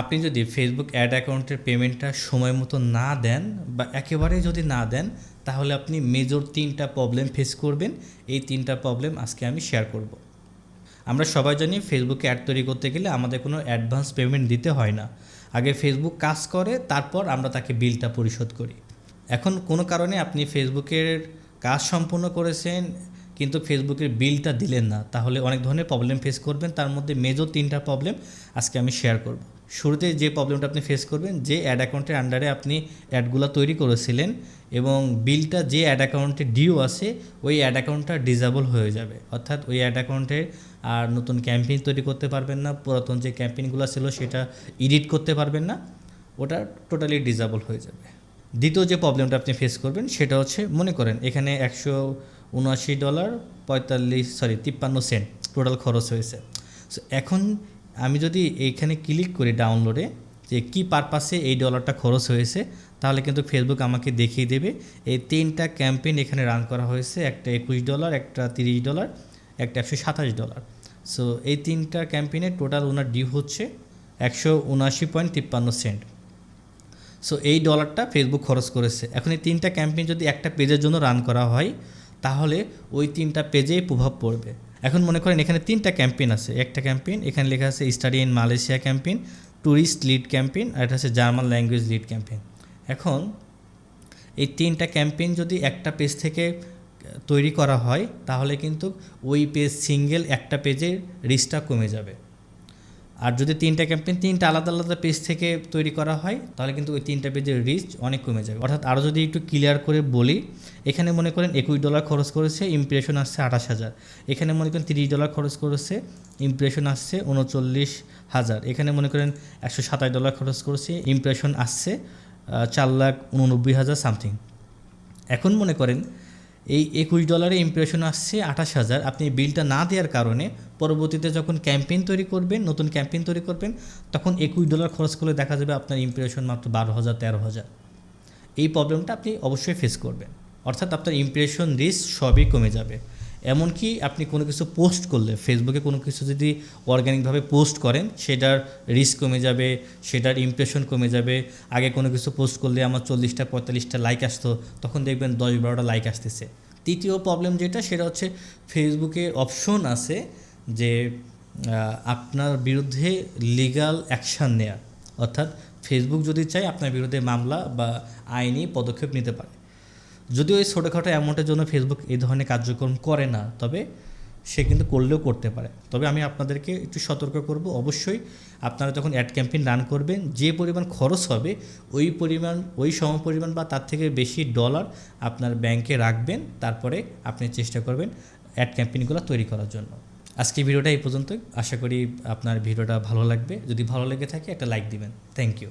আপনি যদি Facebook ad অ্যাকাউন্টের পেমেন্টটা সময় মতো না দেন বা একেবারেই যদি না দেন, তাহলে আপনি মেজর তিনটা প্রবলেম ফেস করবেন। এই তিনটা প্রবলেম আজকে আমি শেয়ার করব। আমরা সবাই জানি ফেসবুকে অ্যাড তৈরি করতে গেলে আমাদের কোনো অ্যাডভান্স পেমেন্ট দিতে হয় না। আগে ফেসবুক কাজ করে, তারপর আমরা তাকে বিলটা পরিশোধ করি। এখন কোনো কারণে আপনি ফেসবুকের কাজ সম্পূর্ণ করেছেন, কিন্তু ফেসবুকের বিলটা দিলেন না, তাহলে অনেক ধরনের প্রবলেম ফেস করবেন। তার মধ্যে মেজর তিনটা প্রবলেম আজকে আমি শেয়ার করব। শুরুতে যে প্রবলেমটা আপনি ফেস করবেন, যে অ্যাড অ্যাকাউন্টের আন্ডারে আপনি অ্যাডগুলো তৈরি করেছিলেন এবং বিলটা যে অ্যাড অ্যাকাউন্টে ডিউ আছে, ওই অ্যাড অ্যাকাউন্টটা ডিজাবল হয়ে যাবে। অর্থাৎ ওই অ্যাড অ্যাকাউন্টে আর নতুন ক্যাম্পেইন তৈরি করতে পারবেন না, পুরাতন যে ক্যাম্পেইনগুলো ছিল সেটা এডিট করতে পারবেন না, ওটা টোটালি ডিজাবল হয়ে যাবে। দ্বিতীয় যে প্রবলেমটা আপনি ফেস করবেন, সেটা হচ্ছে, মনে করেন এখানে একশো উনআশি ডলার পঁয়তাল্লিশ সরি তিপ্পান্ন সেন্ট টোটাল খরচ হয়েছে। সো এখন আমি যদি এইখানে ক্লিক করি ডাউনলোডে যে কী পারপাসে এই ডলারটা খরচ হয়েছে, তাহলে কিন্তু ফেসবুক আমাকে দেখিয়ে দেবে। এই তিনটা ক্যাম্পেইন এখানে রান করা হয়েছে, একটা একুশ ডলার একটা তিরিশ ডলার একটা একশো সাতাশ ডলার সো এই তিনটা ক্যাম্পেইনের টোটাল ওনার ডিউ হচ্ছে একশো উনআশি পয়েন্ট তিপ্পান্ন সেন্ট সো এই ডলারটা ফেসবুক খরচ করেছে। এখন এই তিনটা ক্যাম্পেইন যদি একটা পেজের জন্য রান করা হয়, তাহলে ওই তিনটা পেজেই প্রভাব পড়বে। এখন মনে করেন এখানে তিনটা ক্যাম্পেইন আছে। একটা ক্যাম্পেইন, এখানে লেখা আছে study in Malaysia campaign tourist lead campaign, আর এটা আছে জার্মান ল্যাঙ্গুয়েজ লিড ক্যাম্পেইন। এখন এই তিনটা ক্যাম্পেইন যদি একটা পেজ থেকে তৈরি করা হয়, তাহলে কিন্তু ওই পেজ সিঙ্গেল একটা পেজের রিচটা কমে যাবে। আর যদি তিনটা ক্যাম্পেইন তিনটা আলাদা আলাদা পেজ থেকে তৈরি করা হয়, তাহলে কিন্তু ওই তিনটা পেজের রিচ অনেক কমে যাবে। অর্থাৎ আরও যদি একটু ক্লিয়ার করে বলি, এখানে মনে করেন একুশ ডলার খরচ করেছে ইমপ্রেশন আসছে আঠাশ হাজার। এখানে মনে করেন তিরিশ ডলার খরচ করেছে ইমপ্রেশন আসছে উনচল্লিশ হাজার। এখানে মনে করেন একশো সাতাশ ডলার খরচ করেছে ইমপ্রেশন আসছে চার লাখ উননব্বই হাজার সামথিং এখন মনে করেন এই একুশ ডলারে ইমপ্রেশন আসছে আঠাশ হাজার। আপনি বিলটা না দেওয়ার কারণে পরবর্তীতে যখন ক্যাম্পেইন তৈরি করবেন, নতুন ক্যাম্পেইন তৈরি করবেন, তখন একুশ ডলার খরচ করলে দেখা যাবে আপনার ইমপ্রেশন মাত্র বারো হাজার, তেরো হাজার। এই প্রবলেমটা আপনি অবশ্যই ফেস করবেন। অর্থাৎ আপনার ইমপ্রেশন রিস্ক সবই কমে যাবে। এমনকি আপনি কোনো কিছু পোস্ট করলে ফেসবুকে কোনো কিছু যদি অর্গ্যানিকভাবে পোস্ট করেন, সেটার রিস্ক কমে যাবে, সেটার ইমপ্রেশন কমে যাবে। আগে কোনো কিছু পোস্ট করলে আমার চল্লিশটা, পঁয়তাল্লিশটা লাইক আসতো, তখন দেখবেন দশ বারোটা লাইক আসতেছে। তৃতীয় প্রবলেম যেটা, সেটা হচ্ছে ফেসবুকে অপশন আছে যে আপনার বিরুদ্ধে লিগ্যাল অ্যাকশান নেয়ার অর্থাৎ ফেসবুক যদি চায়, আপনার বিরুদ্ধে মামলা বা আইনি পদক্ষেপ নিতে পারে। যদিও এই ছোটোখাটো অ্যামাউন্টের জন্য ফেসবুক এই ধরনের কার্যক্রম করে না, তবে সে কিন্তু করলেও করতে পারে। তবে আমি আপনাদেরকে একটু সতর্ক করব, অবশ্যই আপনারা যখন অ্যাড ক্যাম্পেইন রান করবেন, যে পরিমাণ খরচ হবে, ওই পরিমাণ, ওই সম পরিমাণ বা তার থেকে বেশি ডলার আপনার ব্যাংকে রাখবেন, তারপরে আপনি চেষ্টা করবেন অ্যাড ক্যাম্পেইনগুলো তৈরি করার জন্য। আজকে ভিডিওটা এই পর্যন্তই। আশা করি আপনার ভিডিওটা ভালো লাগবে। যদি ভালো লেগে থাকে, একটা লাইক দিবেন। Thank you